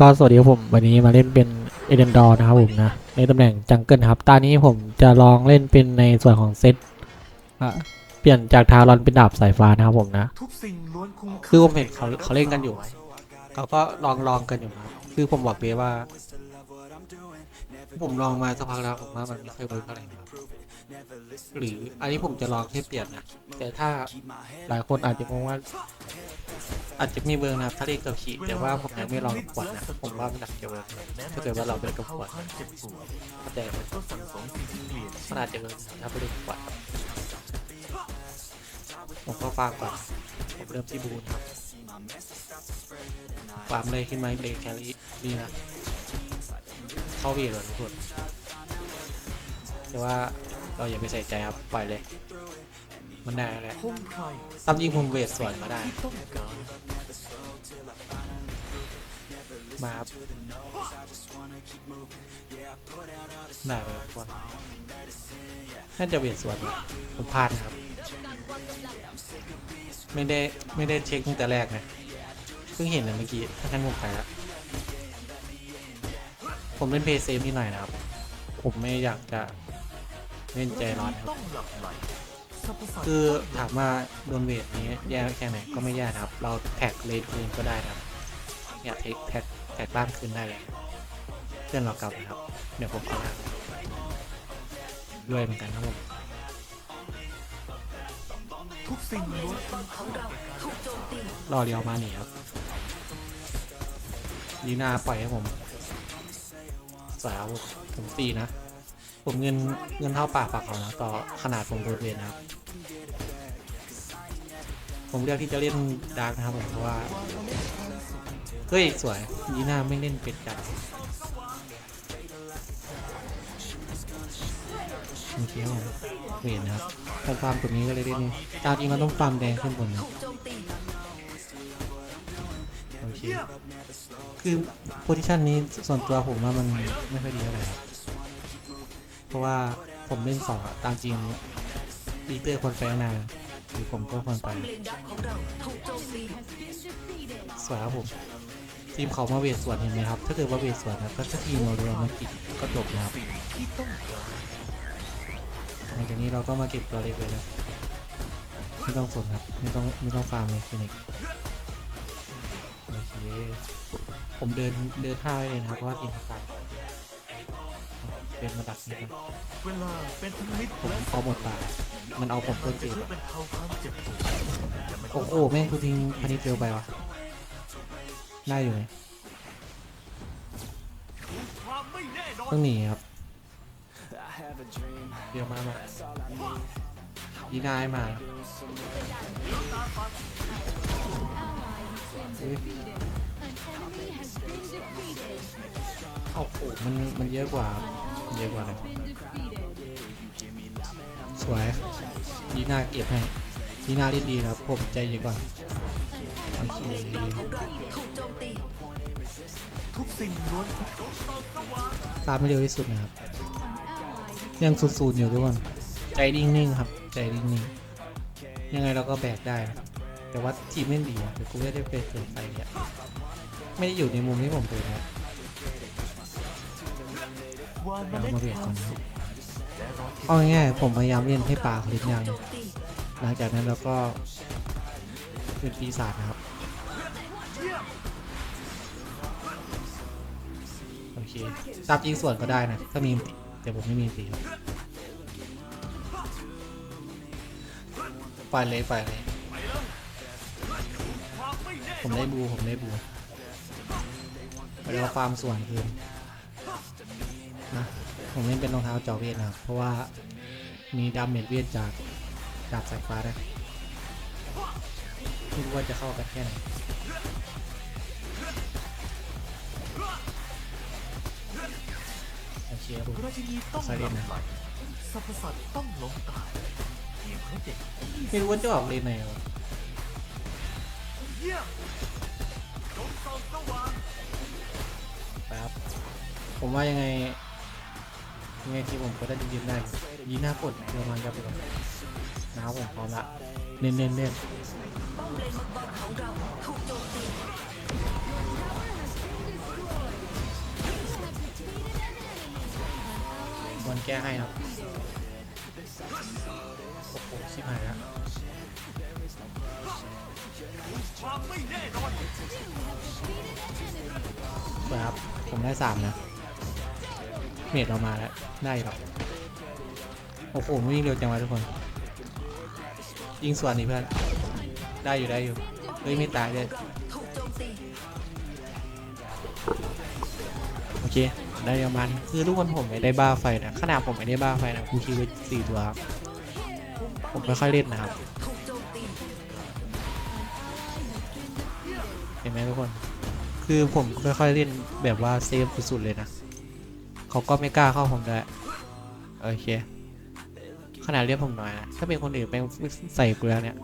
ก็สวัสดีครับผมวันนี้มาเล่นเป็นเอเดนดอร์นะครับผมนะ ในตำแหน่งจังเกิลครับตอนนี้ผมจะลองเล่นเป็นในส่วนของเซตอะเปลี่ยนจากทารอนเป็นดาบสายฟ้านะครับผมนะทุกสิ่งล้วนคุ้มคือผมเห็นเขาเขาเล่นกันอยู่เขาก็ลองลองกันอยู่นะครับคือผมบอกเลยว่า ผมลองมาสักพักแล้วผมว่ามันไม่ค่อยเวิร์กเท่าไหร่นะครับหรืออันนี้ผมจะลองแค่เปลี่ยนนะแต่ถ้าหลายคนอาจจะมองว่า อาจจะมีเวิร์กนะครับถ้าเล่นกับขี่แต่ว่าผมยังไม่ลองกับขวดนะผมว่ามันหนักจะเวิร์ถ้าเกิดว่าเราไปเล่นกับขวดแต่ก็สั่งสมสิ่งที่เปลี่ยนมันอาจจะเวิร์กถ้าไปเล่นกับขวดผมก็ฟาร์มก่อนผมเริ่มที่บูนครับฟาร์มเลยขึ้นมาเลยแคลรี่นี่นะเข้าวีเลยทุกคนแต่ว่าเราอย่าไปใส่ใจครับปล่อยเลย มันได้แหละพุ่งใครตามจริงผมเวทสวนมาได้ที่ต้องการมาครับได้เลยทุกคนน่าจะเวทสวนนะผมพลาดนะครับ ไม่ได้ ไม่ได้เช็คตั้งแต่แรกนะเพิ่งเห็นเลยเมื่อกี้ถ้างั้นผมไปละผมเล่นเพย์เซฟนิดหน่อยนะครับ ผมไม่อยากจะเล่นใจร้อนครับ คือถามว่าโดนเวทนี้แย่แค่ไหนก็ไม่แย่ครับ เราแท็กเลนคืนก็ได้ครับเนี่ยแท็กแท็กแท็กบ้านคืนได้เลยเพื่อนเรากลับนะครับ เดี๋ยวผมเอาละด้วยเหมือนกันครับผมทุกสิ่งล้วนต้องเข้ารอเรียวมาหนีครับลีนาปล่อยให้ผมสาวผมตีนะ ผมเงินเงินเท่าปากปากเขานะต่อขนาดผมโดนเวทนะครับ ผมเลือกที่จะเล่นดาร์กนะครับผมเพราะว่า เฮ้ย สวยยีน่าไม่เล่นเป็ดจัดโอเคครับเห็นนะครับถ้าฟาร์มตัวนี้ก็เลยเล่นนี่ตามจริงเราต้องฟาร์มแดงขึ้นบนนะโอเคคือโพซิชันนี้ส่วนตัวผมว่ามันไม่ค่อยดีเท่าไหร่ รับเพราะว่าผมเล่นสองตามจริงดีเตอร์คนแฟนนาหรือผมก็ควรไปสวยครับผมทีมเขามาเวทสวนเห็นไหมครับ ถ้าเกิดว่าเวทสวนนะก็ถ้าทีมเราเรือมากิดก็จบนะครับหลังจากนี้เราก็มาเก็บตัวเล็กเลยนะไม่ต้องสนครับไม่ต้องไม่ต้องฟาร์มเลยฟินิกโอเคผมเดินเดินท่าไว้เลยนะครับเพราะว่าทีมเขา เป็นมาดักนี่ครับเวลาเป็นทั้งมิตรผมและพอหมดป่ามันเอาผมต้นจะจีบช่วยเป็นเท่าความเจ็บปวดแต่ไม่ต้โอ้องโหแม่งกูทิ้งพันนิดเดียวไปวะได้อยู่ไหมความไม่แน่นอนต้องหนีครับ เดี๋ยวมามายีนายมาเฮ้ยโอ้โหมันมันเยอะกว่ามัน เยอะกว่าเลยสวยยีนาเก็บให้ยีนาเล่นดีครับผมใจเย็นก่อนโอเคทุกสิ่งล้วนตามไม่เร็วที่สุดนะครับ ยังสูดๆอยู่ทุกคนใจนิ่งๆครับ ใจนิ่งๆยังไงเราก็แบกได้นะแต่ว่าทีมไม่ดีแต่กูไม่ได้ไปเกินไปเนี่ยไม่ได้อยู่ในมุมที่ผมเป็นนะ เดี๋ยวเมเรามาเบรกคก่อนนะเอาง่ายๆผมพยายามเล่นให้ปลาเขาเล่นยางหลังจากนั้นเราก็เป็นปีศาจนะครับ โอเคตามจริงส่วนก็ได้นะ ถ้ามีมิติแต่ผมไม่มีสีครับปเลยไปเลยผมได้บูผมได้บูไปแล้วฟาร์มส่วนคืน นะผมเล่นเป็นรองเท้าจอเวทนะครับ เพราะว่ามีดาเมจเวทจากดาบสายฟ้าได้วยไม่รู้ว่าจะเข้ากันแค่ไหนโอเคครับผมราชินีต้องหล่ลับไหลสรรพสัตว์ต้องหลงตายเพียงเพราะเด็กไม่รู้ว่าจะออกเลนไหนวะครับผมว่ายังไง ยังไงที่ผมก็ได้ยินได้ยีหน้ากดเดี๋ยวมันจะเป็นน้าผมพร้อมละเน้นเน้นเน้นบอลแก้ให้ครับโอ้โหชิบหายแล้วสวยครับ ผมได้สามนะ เมดเรามาแล้ว ได้หรอกโอ้โหวิ่งเร็วจังวะทุกคน ยิงส่วนนี่เพื่อน ได้อยู่ได้อยู่ เฮ้ย ไม่ตายเลยโอเค ได้ประมาณนี้คือทุกคนผมไม่ได้บ้าไฟนะขนาดผมไม่ได้บ้าไฟนะกูคิวไว้สี่ตัวผมไม่ค่อยเล่นนะครับ เห็นไหมทุกคน คือผมค่อยๆเล่นแบบว่าเซฟสุดๆเลยนะ เขาก็ไม่กล้าเข้าผมได้โอเคขนาดเรียกผมหน่อยนะถ้าเป็นคนอื่นไปใส่กูแล้วเนี่ย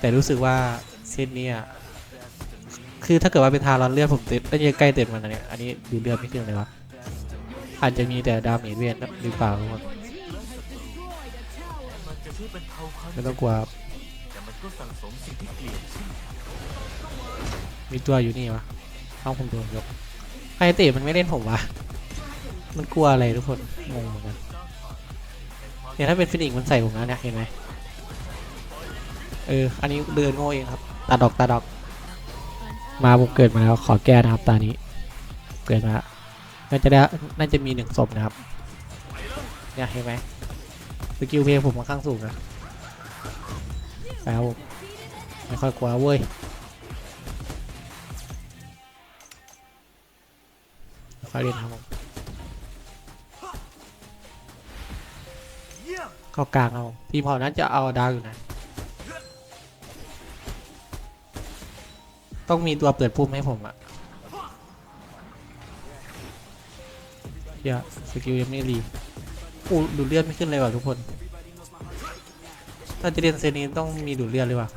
แต่รู้สึกว่าเส้นนี้อะคือถ้าเกิดว่าเป็นทารอนเลือดผมเต็มน่าจะใกล้เต็มมันนะเนี่ยอันนี้ดูเลือดไม่ขึ้นเลยวะอาจจะมีแต่ดาเมจเวียนหรือเปล่าทุกคนมันจะช่วยบรรเทาไม่ต้องกลัวมีตัวอยู่นี่วะเอาผมโดนยก ไอเตะมันไม่เล่นผมวะ มันกลัวอะไรทุกคน งงเหมือนกัน เนี่ยถ้าเป็นฟินิกมันใส่ผมแล้วเนี่ยเห็นไหมเออ อันนี้เดินโง่เองครับ ตาดอกตาดอก มาผมเกิดมาแล้วขอแก้นะครับตานี้ เกิดมา น่าจะได้น่าจะมีหนึ่งศพนะครับ เนี่ยเห็นไหมสกิลเพลย์ผมค่อนข้างสูงนะแล้วไม่ค่อยกลัวเว้ย ค่อยเล่นครับผมเข้ากลางเอาทีมพอนั้นจะเอาดาวอยู่นะ ต้องมีตัวเปิดพุ่มให้ผมอะเดี๋ยวสกิลยังไม่รีอู้ดูเลือดไม่ขึ้นเลยว่ะทุกคน ถ้าจะเรียนเซนีต้องมีดูเลือดเลยว่ะ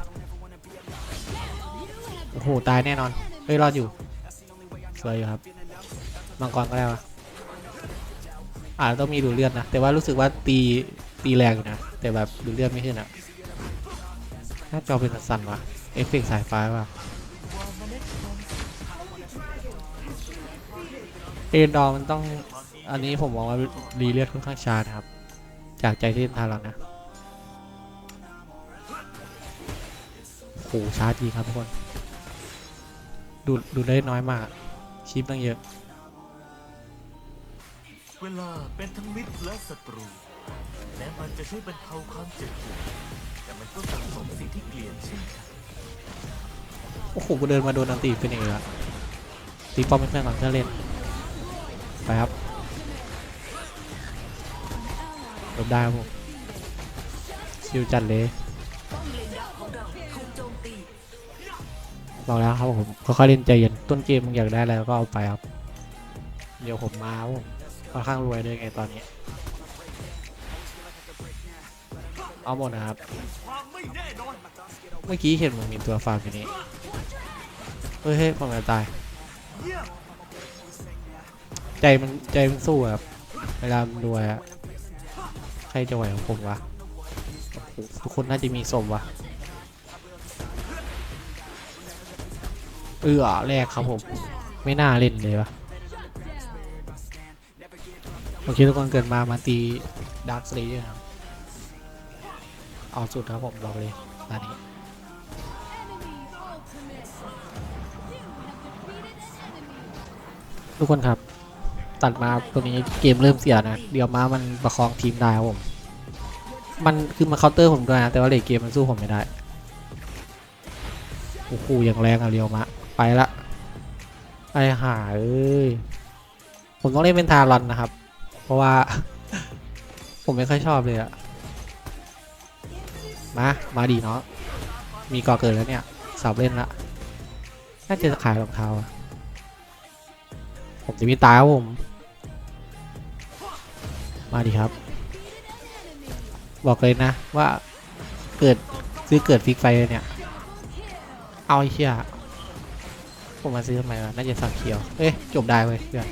โอ้โห ตายแน่นอน เฮ้ย รอดอยู่สวยอยู่ครับ มังกรก็ได้วะอาต้องมีดูเลือดนะ แต่ว่ารู้สึกว่าตีตีแรงอยู่นะ แต่แบบดูเลือดไม่ขึ้นอะหน้าจอเป็นสั่นๆวะเอฟเฟกสายฟ้าวะเอ็นดอร์มันต้องอันนี้ผมมองว่ารีเลือดค่อนข้างชานะครับ จากใจที่ทาเรานะโหช้าจริงครับทุกคน ดูดูได้น้อยมาก ชิปตั้งเยอะ เวลาเป็นทั้งมิตรและศัตรู และมันจะช่วยบรรเทาความเจ็บปวดแต่มันก็สั่งสมสิ่งที่เกลียดเช่นกันโอ้โหกูเดินมาโดนอันตีเป็นเองละตีป้อมไม่เพื่อนก่อนเพื่อเล่น ไปครับลบได้ครับผมชิวจัดเลยบอกแล้วครับผมค่อยๆเล่นใจเย็นต้นเกมมึงอยากได้อะไรก็เอาไปครับ เดี๋ยวผมมาผม ค่อนข้างรวยด้วยไงตอนนี้ เอาหมดนะครับ เมื่อกี้เห็นมันมีตัวฟาร์มอยู่นี่เฮ้ยเฮ้ยผมจะตาย ใจมันใจมันสู้อะครับเวลามันรวยอะใครจะไหวของผมวะทุกคนน่าจะมีสมวะเออแรกครับผม ไม่น่าเล่นเลยวะ เคทุกคนเกิดมามาตีดาร์คสเลเยอร์ครับ เอาสุดครับผมบอกเลยตอนนี้ทุกคนครับ ตัดมาตรงนี้เกมเริ่มเสียนะ เดี๋ยวมามันประคองทีมได้ครับผม มันคือมาเคาน์เตอร์ผมด้วยนะ แต่ว่าเลทเกมมันสู้ผมไม่ได้โอ้โหอย่างแรงอะเรียวมะ ไปละไอหาเอ้ยผมต้องเล่นเป็นทารอนนะครับ เพราะว่า ผมไม่ค่อยชอบเลยอะมา มาดีเนาะ มีก่อเกิดแล้วเนี่ยสอบเล่นละ น่าจะขายรองเท้าอะผมจะมีตายครับผม มาดิครับ บอกเลยนะว่าเกิดซื้อเกิดฟิกไฟเลยเนี่ย เอาไอ้เชี่ยผมมาซื้อทำไมวะ น่าจะสักเขียว เอ้ยจบได้เว้ยเพื่อน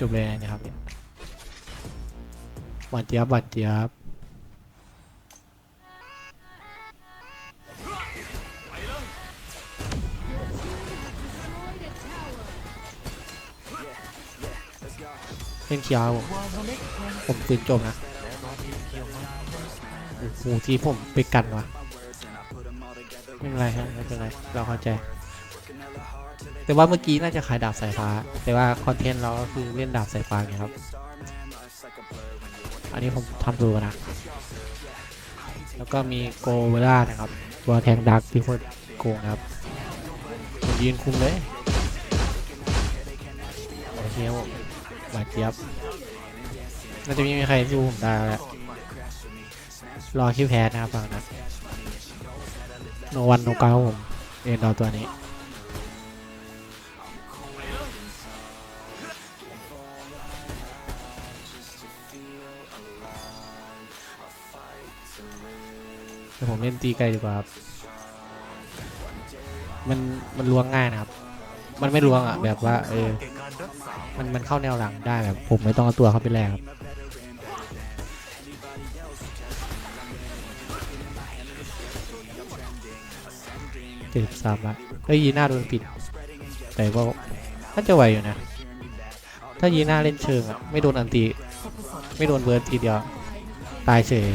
จบเลยนะครับเนี่ยหวานเจี๊ยบหวานเจี๊ยบเล่นเคียวผมวางเมล็ดพันธุ์ผมปืนจมนะและรอทีมเกี่ยวมันโอ้โหที่ผมไปกันวะไม่เป็นไรครับไม่เป็นไรเราเข้าใจ แต่ว่าเมื่อกี้น่าจะขายดาบสายฟ้า แต่ว่าคอนเทนต์เราก็คือเล่นดาบสายฟ้าไงครับ อันนี้ผมทำดูนะ แล้วก็มีโกเวล่านะครับตัวแทงดักที่โคตรโกงนะครับผมยืนคุมเลยโอเคครับผมหวานเจี๊ยบน่าจะไม่มีใครสู้ผมได้แล้วแหละรอคิวแพ้นะครับฝั่งนั้นโนวันโนกาผมเอ็นดอร์ตัวนี้ เดี๋ยวผมเล่นตีไกลดีกว่าครับ มันมันล้วงง่ายนะครับ มันไม่ล้วงอะแบบว่าเออ มันมันเข้าแนวหลังได้แบบผมไม่ต้องเอาตัวเข้าไปแลกครับเจ็ดสามละเอ้ยยีน่าโดนปิด แต่ว่าน่าจะไหวอยู่นะ ถ้ายีน่าเล่นเชิงอะไม่โดนอันตีไม่โดนเบิร์ดทีเดียว ตายเฉย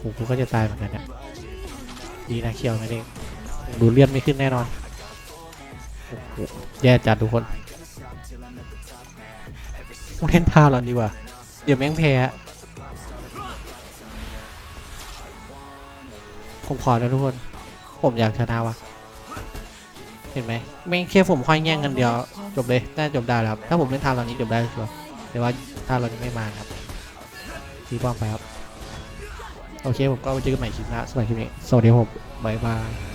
หกูก็จะตายเหมือนกันเนี่ยดีนะเคียวไม่ได้ดูเลือดไม่ขึ้นแน่นอนแย่จัดทุกคนเล่นท่าหรอนดีกว่า เดี๋ยวแม่งแพ้ผมขอนะทุกคน ผมอยากชนะวะเห็นไหมแม่งแค่ผมค่อยแย่งกันเดียว จบเลยน่าจบได้แล้วครับ ถ้าผมเล่นท่าเหล่านี้จบได้ชัวร์แต่ว่าท่าเรานี้ไม่มาครับทีป้อมไปครับ โอเคผมก็ไปเจอกันใหม่คลิปหน้าสวัสดีคลิปนี้สวัสดีครับบ๊ายบาย